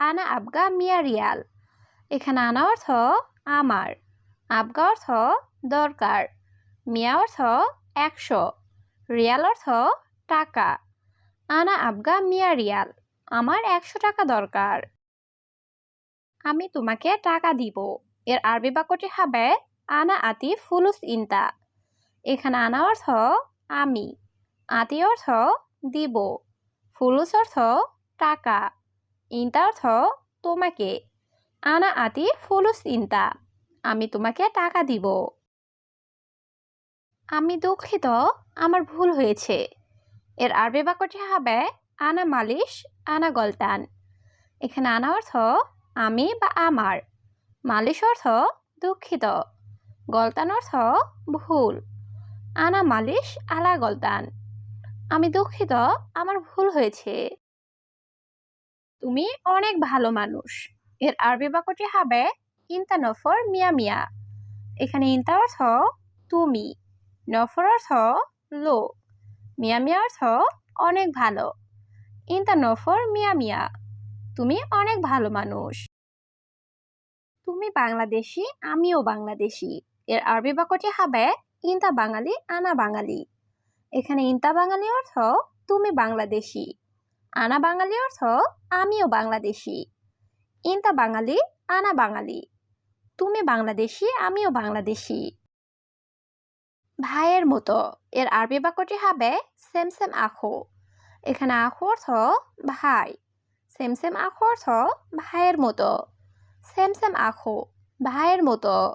আনা আবগা মিয়া রিয়াল। এখানে আনা অর্থ আমার, আবগা অর্থ দরকার, মিয়া অর্থ একশো, রিয়াল অর্থ টাকা। আনা আবগা মিয়া রিয়াল, আমার একশো টাকা দরকার। আমি তোমাকে টাকা দিব। এর আরবি বাক্যটি হবে আনা আতি ফুলুস ইনতা। এখানে আনা অর্থ আমি, আতি অর্থ দিব, ফুলুস অর্থ টাকা। ইনতা অর্থ তোমাকে। আনা আতি ফুলুস ইনতা। আমি তোমাকে টাকা দিব। আমি দুঃখিত, আমার ভুল হয়েছে। এর আরবি বাক্যটি হবে, আনা মালিশ, আনা গলতান। এখানে আনা অর্থ, আমি বা আমার। মালিশ অর্থ, দুঃখিত। গলতান অর্থ, ভুল। আনা মালিশ, আলা গলতান। আমি দুঃখিত, আমার ভুল হয়েছে। তুমি অনেক ভালো মানুষ। এর আরবি বাক্যটি হবে ইনতা নফর মিয়া মিয়া। এখানে ইনতা অর্থ, তুমি। নফর অর্থ লোক মিয়া মিয়া অর্থ, অনেক ভালো। ইনতা নফর মিয়া মিয়া, তুমি অনেক ভালো মানুষ। তুমি বাংলাদেশি, আমিও বাংলাদেশি। এর আরবি বাক্যটি হবে, ইনতা বাঙালি, আনা বাঙালি। এখানে ইনতা বাঙালি অর্থ, তুমি বাংলাদেশি। আনা বাঙালি অর্থ আমিও বাংলাদেশি। ইনতা বাঙালি, আনা বাঙালি। তুমি বাংলাদেশি, আমিও বাংলাদেশি। ভাইয়ের মতো, এর আরবি বাক্যটি হবে সেম সেম আখো। এখানে আখো অর্থ ভাই, সেম সেম আখো অর্থ ভাইয়ের মতো। সেম সেম আখো, ভাইয়ের মতো।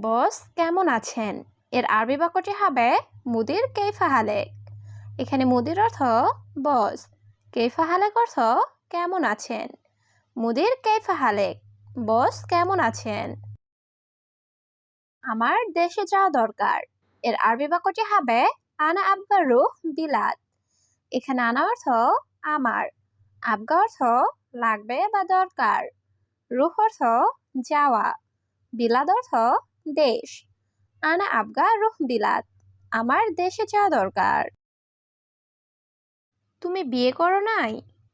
বস, কেমন আছেন? এর আরবি বাক্যটি হবে মুদির কেফা হালেক এখানে মুদির অর্থ, বস। কেফা হালেক অর্থ, কেমন আছেন? মুদির কেফা হালেক। বস, কেমন আছেন? আমার দেশে যাওয়া দরকার। এর আরবি বাক্যটি হবে, আনা আবগা রুহ বিলাদ এখানে আনা অর্থ, আমার। আবগা অর্থ, লাগবে বা দরকার। রুহ অর্থ, যাওয়া। বিলাদ অর্থ, দেশ। আনা আবগা রুহ বিলাদ আমার দেশে যাওয়া দরকার। তুমি বিয়ে করো নাই?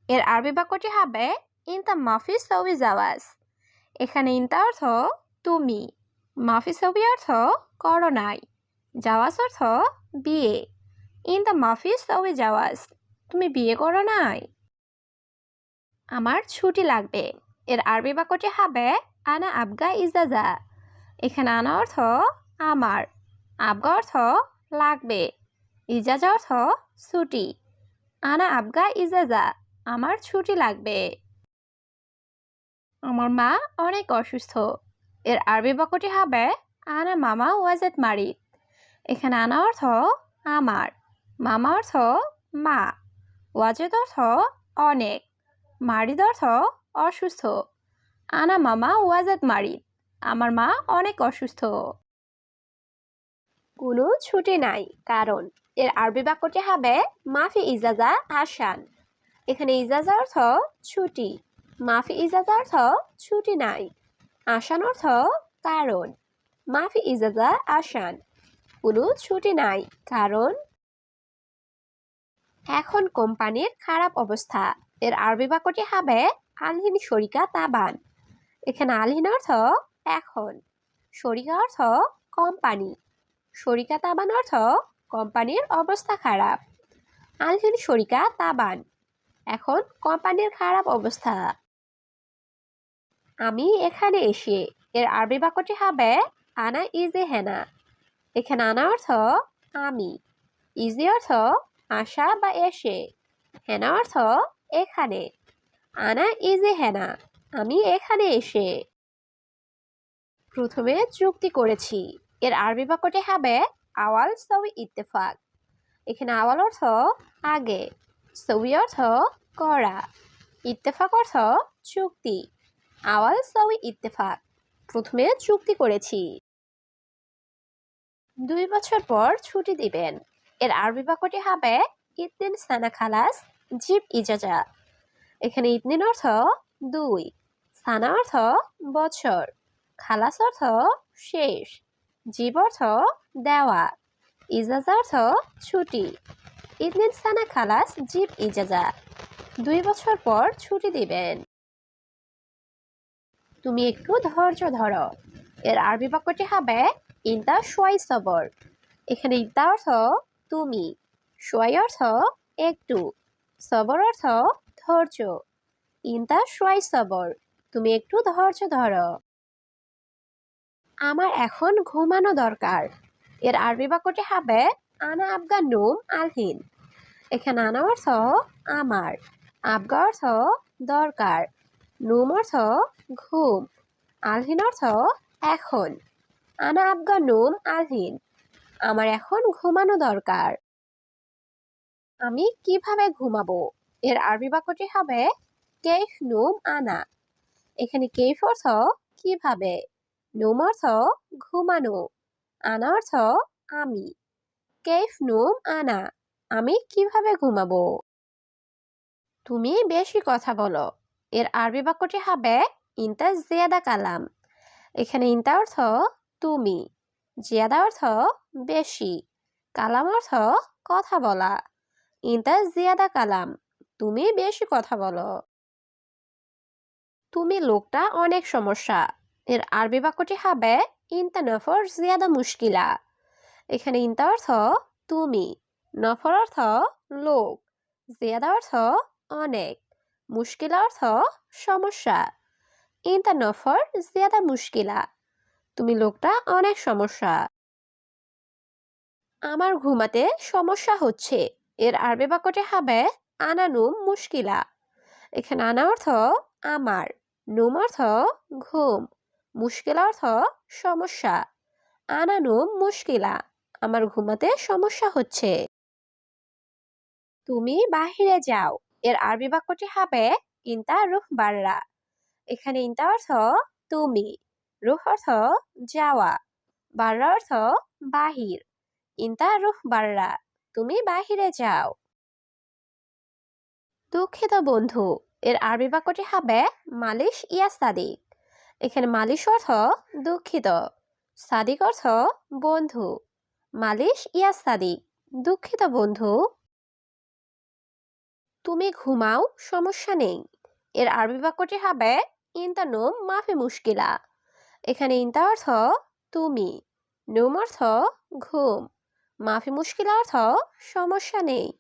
এর আরবি বাক্যটি হবে ইনতা মাফি সবি জাওয়াজ এখানে ইনতা অর্থ, তুমি মাফি সবি অর্থ, করো নাই জাওয়াজ অর্থ, বিয়ে ইনতা মাফি সবি জাওয়াজ তুমি বিয়ে করো নাই? আমার ছুটি লাগবে এর আরবি বাক্যটি হবে, আনা আবগা ইজাজা এখানে আনা অর্থ, আমার আবগা অর্থ, লাগবে ইজাজা অর্থ, ছুটি আনা আবগা ইজাজা, আমার ছুটি লাগবে। আমার মা অনেক অসুস্থ। এর আরবি বাক্যটি হবে, আনা মামা ওয়াজেদ মারিদ। এখানে আনা অর্থ আমার, মামা অর্থ মা, ওয়াজেদ অর্থ অনেক, মারিদ অর্থ অসুস্থ। আনা মামা ওয়াজেদ মারিদ, আমার মা অনেক অসুস্থ। কোনো ছুটি নাই, কারণ এর আরবি বাক্যটি হবে, মাফি ইজাজা আসান এখানে ইজাজা অর্থ ছুটি, মাফি ইজাজা অর্থ ছুটি নাই। আসান অর্থ কারণ, মাফি ইজাজা আসান কোনো ছুটি নাই, কারণ এখন কোম্পানির খারাপ অবস্থা। এর আরবি বাক্যটি হবে, আলহিন শরিকা তাবান। এখানে আলহিন অর্থ এখন, শরিকা অর্থ কোম্পানি। শরিকা তাবান অর্থ কোম্পানির অবস্থা খারাপ। আলহিন, শরিকা, তাবান। এখন কোম্পানির খারাপ অবস্থা। আমি এখানে এসে এর আরবি বাক্যটি হবে, আনা ইজে হেনা। এখানে আনা অর্থ, আমি। ইজি অর্থ আসা বা এসে। হেনা অর্থ, এখানে। আনা ইজে হেনা। আমি এখানে এসে। প্রথমে চুক্তি করেছি। এর আরবি বাক্যটি হবে আওয়াল সবি ইত্তেফাক এখানে আওয়াল অর্থ আগে সবি অর্থ করা ইত্তেফাক অর্থ চুক্তি। আওয়াল সউই ইত্তেফাক প্রথমে চুক্তি করেছি। দুই বছর পর ছুটি দিবেন। এর আরবি বাক্যটি হবে ইতনিন সানা খালাস জিব ইজাজা। এখানে ইতনিন অর্থ দুই, সানা অর্থ বছর, খালাস অর্থ শেষ, জীব অর্থ দেওয়া। ইজাজা অর্থ ছুটি। ইতনিন সানা খালাস জিব ইজাজা। দুই বছর পর ছুটি দিবেন। তুমি একটু ধৈর্য ধরো। এর আরবি বাক্যটি হবে ইন্তা সোয়াই সবর। এখানে ইন্তা অর্থ, তুমি। সোয়াই অর্থ, একটু। সবর অর্থ, ধৈর্য। ইন্তা সোয়াই সবর। তুমি একটু ধৈর্য ধরো। আমার এখন ঘুমানো দরকার। এর আরবি বাক্যটি হবে, আনা আবগা নুম আলহিন এখানে আনা অর্থ, আমার। আবগা অর্থ, দরকার। নুম অর্থ, ঘুম। আলহিন অর্থ, এখন। আনা আবগা নুম আলহিন আমার এখন ঘুমানো দরকার। আমি কীভাবে ঘুমাবো? এর আরবি বাক্যটি হবে কেফ নুম আনা। এখানে কেফ অর্থ, কীভাবে? নুম অর্থ, ঘুমানো। আনা অর্থ আমি। কেফ নুম আনা, আমি কীভাবে ঘুমাবো? তুমি বেশি কথা বলো। এর আরবি বাক্যটি হবে ইন্তা জিয়াদা কালাম। এখানে ইন্তা অর্থ তুমি, জিয়াদা অর্থ বেশি, কালাম অর্থ কথা বলা। ইন্তা জিয়াদা কালাম, তুমি বেশি কথা বলো। তুমি লোকটা অনেক সমস্যা। এর আরবি বাক্যটি হবে ইন্তা নফর জিয়াদা মুশকিলা। এখানে ইন্তা অর্থ তুমি, নফর অর্থ লোক, জিয়াদা অর্থ অনেক, মুশকিলা অর্থ সমস্যা। ইন্তা নফর জিয়াদা মুশকিলা, তুমি লোকটা অনেক সমস্যা। আমার ঘুমাতে সমস্যা হচ্ছে, এর আরবে বাক্যটি হবে আনানুম মুশকিলা। এখানে আনা অর্থ আমার, নুম অর্থ ঘুম। মুশকিলা অর্থ সমস্যা। আনানুম মুশকিলা। আমার ঘুমাতে সমস্যা হচ্ছে। তুমি বাহিরে যাও। এর আরবি বাক্যটি হবে ইন্তা রুহ বাররা। এখানে ইন্তা অর্থ তুমি। রুহ অর্থ যাওয়া। বাররা অর্থ বাহির। ইন্তা রুহ বাররা। তুমি বাহিরে যাও। দুঃখিত বন্ধু, এর আরবি বাক্যটি হবে মালিশ ইয়া সাদিক এখানে মালিশ অর্থ দুঃখিত, সাদিক অর্থ বন্ধু, মালিশ ইয়া সাদিক, দুঃখিত বন্ধু। তুমি ঘুমাও, সমস্যা নেই। এর আরবি বাক্যটি হবে, ইন্তা নোম মাফি মুশকিলা। এখানে ইন্তা অর্থ, তুমি। নোম অর্থ, ঘুম। মাফি মুশকিলা অর্থ, সমস্যা নেই।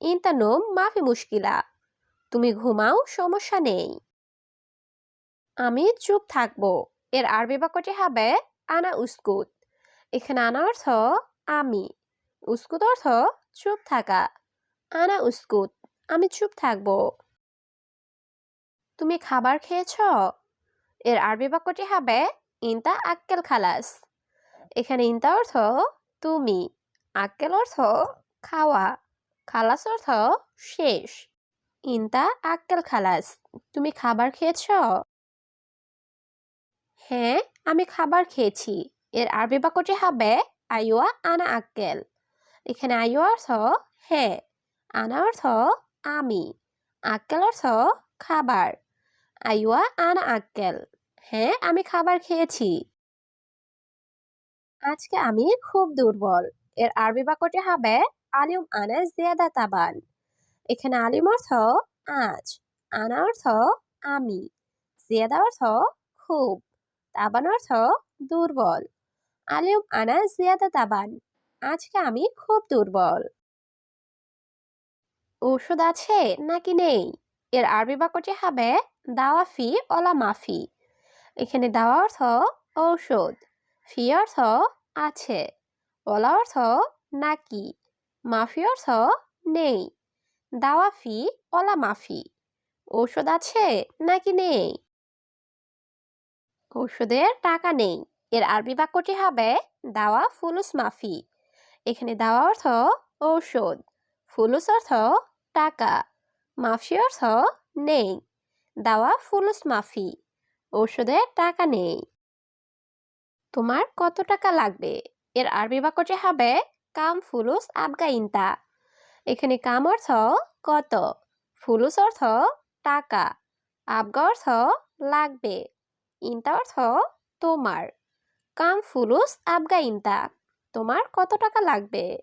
ইন্তা নোম মাফি মুশকিলা। তুমি ঘুমাও, সমস্যা নেই। আমি চুপ থাকব। এর আরবি বাক্যটি হবে, আনা উস্কুত। এখানে আনা অর্থ, আমি। উস্কুত অর্থ, চুপ থাকা। আনা উস্কুত, আমি চুপ থাকব। তুমি খাবার খেয়েছ? এর আরবি বাক্যটি হবে, ইন্তা আক্কেল খালাস। এখানে ইন্তা অর্থ, তুমি। আক্কেল অর্থ, খাওয়া। খালাস অর্থ, শেষ। ইন্তা আক্কেল খালাস। তুমি খাবার খেয়েছ? হ্যাঁ আমি খাবার খেয়েছি। এর আরবি বাক্যটি হবে আইওয়া আনা আক্কেল। এখানে আইওয়া অর্থ হ্যাঁ। আনা অর্থ, আমি। আক্কেল অর্থ, খাবার। আইওয়া আনা আক্কেল হ্যাঁ আমি খাবার খেয়েছি। আজকে আমি খুব দুর্বল। এর আরবি বাক্যটি হবে, আলিম আনা জিয়াদা তাবান। এখানে আলিম অর্থ, আজ। আনা অর্থ, আমি। জিয়াদা অর্থ, খুব। তাবান অর্থ দুর্বল। আলিম আনা জিয়াদা তাবান, আজকে আমি খুব দুর্বল। ঔষধ আছে নাকি নেই? এর আরবি বাক্যটি হবে দাওয়া ফি অলা মাফি। এখানে দাওয়া অর্থ ঔষধ, ফি অর্থ আছে অলা অর্থ নাকি, মাফি অর্থ নেই দাওয়া ফি অলা মাফি। ঔষধ আছে নাকি নেই? ঔষধের টাকা নেই। এর আরবি বাক্যটি হবে দাওয়া ফুলুস মাফি। এখানে দাওয়া অর্থ ঔষধ। ফুলুস অর্থ টাকা। মাফি অর্থ নেই। দাওয়া ফুলুস মাফি। ওষুধে টাকা নেই। তোমার কত টাকা লাগবে? এর আরবি বাক্যটি হবে কাম ফুলুস আবগা ইনতা। এখানে কাম অর্থ কত? ফুলুস অর্থ টাকা। আবগা অর্থ লাগবে। ইনতা অর্থ তোমার। কাম ফুলুস আবগা ইনতা। তোমার কত টাকা লাগবে?